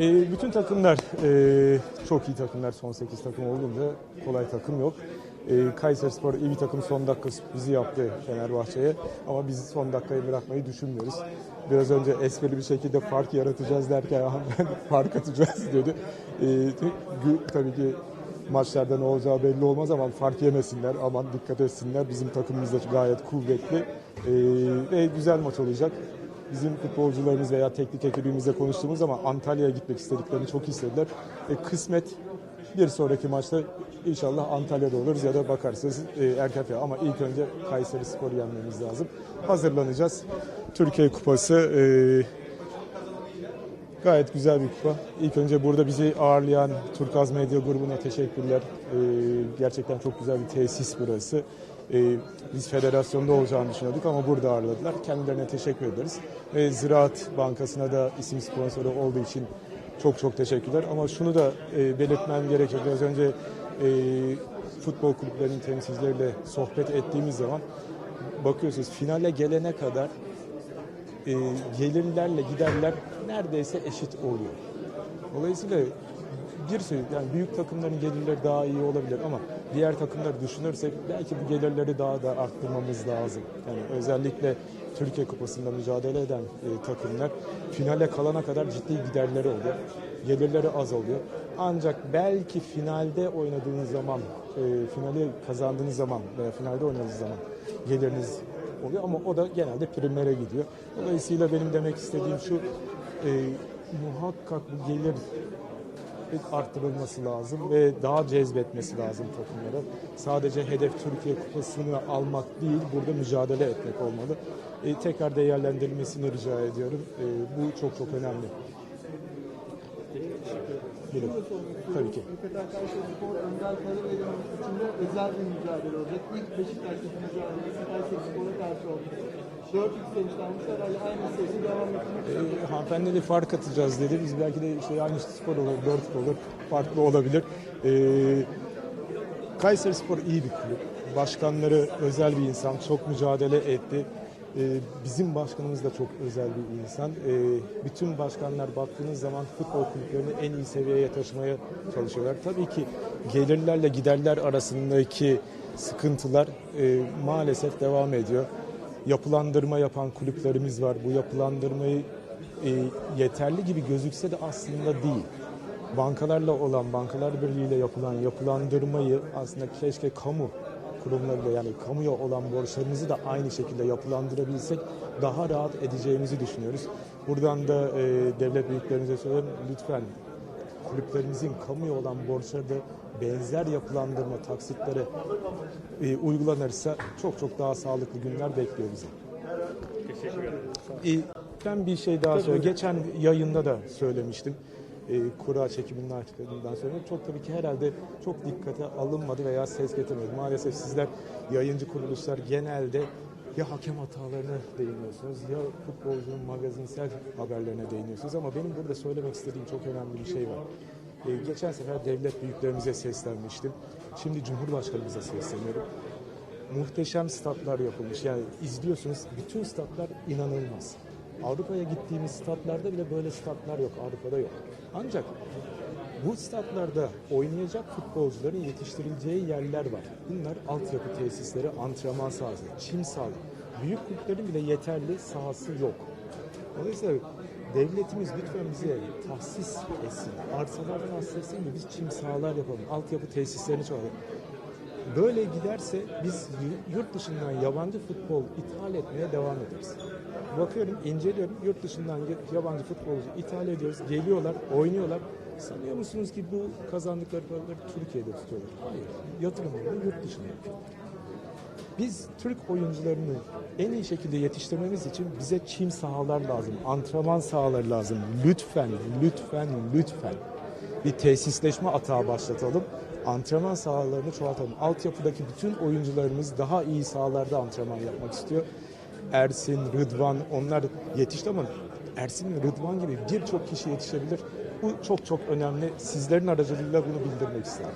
E, bütün takımlar e, çok iyi takımlar. Son 8 takım olunca kolay takım yok. E, Kayserispor iyi bir takım son dakika sürprizi yaptı Fenerbahçe'ye. Ama biz son dakikayı bırakmayı düşünmüyoruz. Biraz önce esprili bir şekilde fark yaratacağız derken fark atacağız dedi. E, tabii ki maçlarda ne olacağı belli olmaz ama fark yemesinler, aman dikkat etsinler. Bizim takımımız da gayet kuvvetli e, ve güzel maç olacak. Bizim futbolcularımız veya teknik ekibimizle konuştuğumuz zaman Antalya'ya gitmek istediklerini çok istediler. E, kısmet bir sonraki maçta inşallah Antalya'da oluruz ya da bakarsınız e, Erkafe ama ilk önce Kayseri Spor'u yenmemiz lazım. Hazırlanacağız. Türkiye Kupası e, Gayet güzel bir kupa. İlk önce burada bizi ağırlayan Turkaz Medya grubuna teşekkürler. Ee, gerçekten çok güzel bir tesis burası. Ee, biz federasyonda olacağını düşünüyorduk ama burada ağırladılar. Kendilerine teşekkür ederiz. Ve Ziraat Bankası'na da isim sponsoru olduğu için çok çok teşekkürler. Ama şunu da e, belirtmem gerekiyor. Biraz önce e, futbol kulüplerinin temsilcileriyle sohbet ettiğimiz zaman bakıyorsunuz finale gelene kadar e, gelirlerle giderler neredeyse eşit oluyor. Dolayısıyla bir sürü yani büyük takımların gelirleri daha iyi olabilir ama diğer takımları düşünürsek belki bu gelirleri daha da arttırmamız lazım. Yani özellikle Türkiye Kupası'nda mücadele eden e, takımlar finale kalana kadar ciddi giderleri oluyor. Gelirleri az oluyor. Ancak belki finalde oynadığınız zaman, e, finali kazandığınız zaman veya finalde oynadığınız zaman geliriniz oluyor ama o da genelde primlere gidiyor. Dolayısıyla benim demek istediğim şu e, muhakkak bu gelir arttırılması lazım ve daha cezbetmesi lazım takımlara. Sadece hedef Türkiye Kupası'nı almak değil, burada mücadele etmek olmalı. E, tekrar değerlendirilmesini rica ediyorum. E, bu çok çok önemli. Buyurun. Tabii ki. Spor Önder Karabey'in içinde özel bir mücadele olacak. İlk Beşiktaş'taki mücadelesi Kayseri Spor'a karşı olacak. 4-3 sonuçlanmış herhalde aynı seri devam etmek E, hanımefendi de fark atacağız dedi. Biz belki de işte aynı skor olur, 4 olur, farklı olabilir. E, Kayseri Spor iyi bir kulüp. Başkanları özel bir insan, çok mücadele etti. E, bizim başkanımız da çok özel bir insan. E, bütün başkanlar baktığınız zaman futbol kulüplerini en iyi seviyeye taşımaya çalışıyorlar. Tabii ki gelirlerle giderler arasındaki sıkıntılar e, maalesef devam ediyor yapılandırma yapan kulüplerimiz var. Bu yapılandırmayı e, yeterli gibi gözükse de aslında değil. Bankalarla olan, Bankalar Birliği ile yapılan yapılandırmayı aslında keşke kamu kurumlarıyla yani kamuya olan borçlarımızı da aynı şekilde yapılandırabilsek daha rahat edeceğimizi düşünüyoruz. Buradan da e, devlet büyüklerimize söylüyorum lütfen kulüplerimizin kamuya olan borçları da benzer yapılandırma taksitlere e, uygulanırsa çok çok daha sağlıklı günler bekliyor bizi. Teşekkür ederim. E, ben bir şey daha söyleyeyim. Geçen yayında da söylemiştim. E, kura çekiminin açıkladığından sonra çok tabii ki herhalde çok dikkate alınmadı veya ses getirmedi. Maalesef sizler yayıncı kuruluşlar genelde ya hakem hatalarına değiniyorsunuz ya futbolcunun magazinsel haberlerine değiniyorsunuz ama benim burada söylemek istediğim çok önemli bir şey var. E, geçen sefer devlet büyüklerimize seslenmiştim. Şimdi Cumhurbaşkanımıza sesleniyorum muhteşem statlar yapılmış. Yani izliyorsunuz bütün statlar inanılmaz. Avrupa'ya gittiğimiz statlarda bile böyle statlar yok. Avrupa'da yok. Ancak bu statlarda oynayacak futbolcuların yetiştirileceği yerler var. Bunlar altyapı tesisleri, antrenman sahası, çim sahaları. Büyük kulüplerin bile yeterli sahası yok. Dolayısıyla devletimiz lütfen bize tahsis etsin. Arsalardan tahsis etsin de biz çim sahalar yapalım. Altyapı tesislerini çoğaltalım. Böyle giderse biz yurt dışından yabancı futbol ithal etmeye devam ederiz. Bakıyorum, inceliyorum. Yurt dışından yabancı futbolcu ithal ediyoruz. Geliyorlar, oynuyorlar. Sanıyor musunuz ki bu kazandıkları paraları Türkiye'de tutuyorlar? Hayır. Yatırımlarını yurt dışına yapıyorlar. Biz Türk oyuncularını en iyi şekilde yetiştirmemiz için bize çim sahalar lazım, antrenman sahaları lazım. Lütfen, lütfen, lütfen bir tesisleşme atağı başlatalım. Antrenman sahalarını çoğaltalım. Altyapıdaki bütün oyuncularımız daha iyi sahalarda antrenman yapmak istiyor. Ersin, Rıdvan onlar yetişti ama Ersin ve Rıdvan gibi birçok kişi yetişebilir. Bu çok çok önemli. Sizlerin aracılığıyla bunu bildirmek isterim.